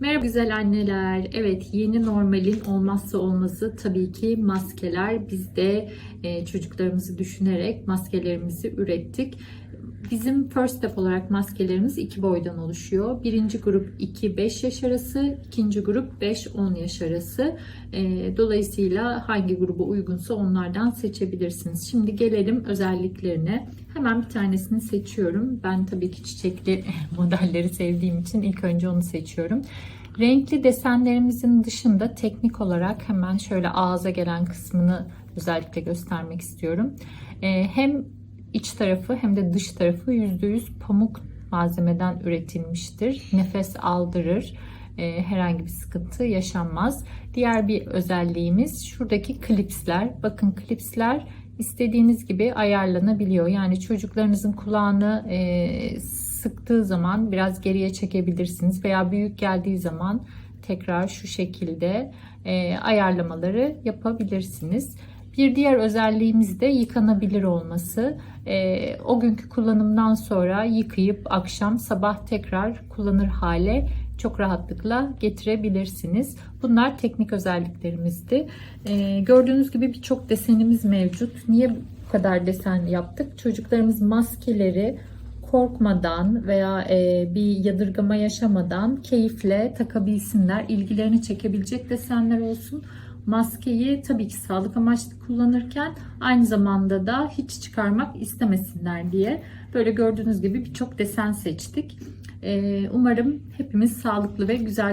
Merhaba güzel anneler. Evet yeni normalin olmazsa olmazı tabii ki maskeler. Biz de e, çocuklarımızı düşünerek maskelerimizi ürettik. Bizim first step olarak maskelerimiz iki boydan oluşuyor. Birinci grup 2-5 yaş arası, ikinci grup 5-10 yaş arası. E, dolayısıyla hangi gruba uygunsa onlardan seçebilirsiniz. Şimdi gelelim özelliklerine. Hemen bir tanesini seçiyorum. Ben tabii ki çiçekli modelleri sevdiğim için ilk önce onu seçiyorum. Renkli desenlerimizin dışında teknik olarak hemen şöyle ağza gelen kısmını özellikle göstermek istiyorum. Ee, hem iç tarafı hem de dış tarafı %100 pamuk malzemeden üretilmiştir. Nefes aldırır. Ee, herhangi bir sıkıntı yaşanmaz. Diğer bir özelliğimiz şuradaki klipsler. Bakın klipsler istediğiniz gibi ayarlanabiliyor. Yani çocuklarınızın kulağını e, sıktığı zaman biraz geriye çekebilirsiniz veya büyük geldiği zaman tekrar şu şekilde e, ayarlamaları yapabilirsiniz. Bir diğer özelliğimiz de yıkanabilir olması. E, o günkü kullanımdan sonra yıkayıp akşam sabah tekrar kullanır hale çok rahatlıkla getirebilirsiniz. Bunlar teknik özelliklerimizdi. Ee, gördüğünüz gibi birçok desenimiz mevcut. Niye bu kadar desen yaptık? Çocuklarımız maskeleri korkmadan veya e, bir yadırgama yaşamadan keyifle takabilsinler. İlgilerini çekebilecek desenler olsun. Maskeyi tabii ki sağlık amaçlı kullanırken aynı zamanda da hiç çıkarmak istemesinler diye böyle gördüğünüz gibi birçok desen seçtik. Ee, umarım hepimiz sağlıklı ve güzel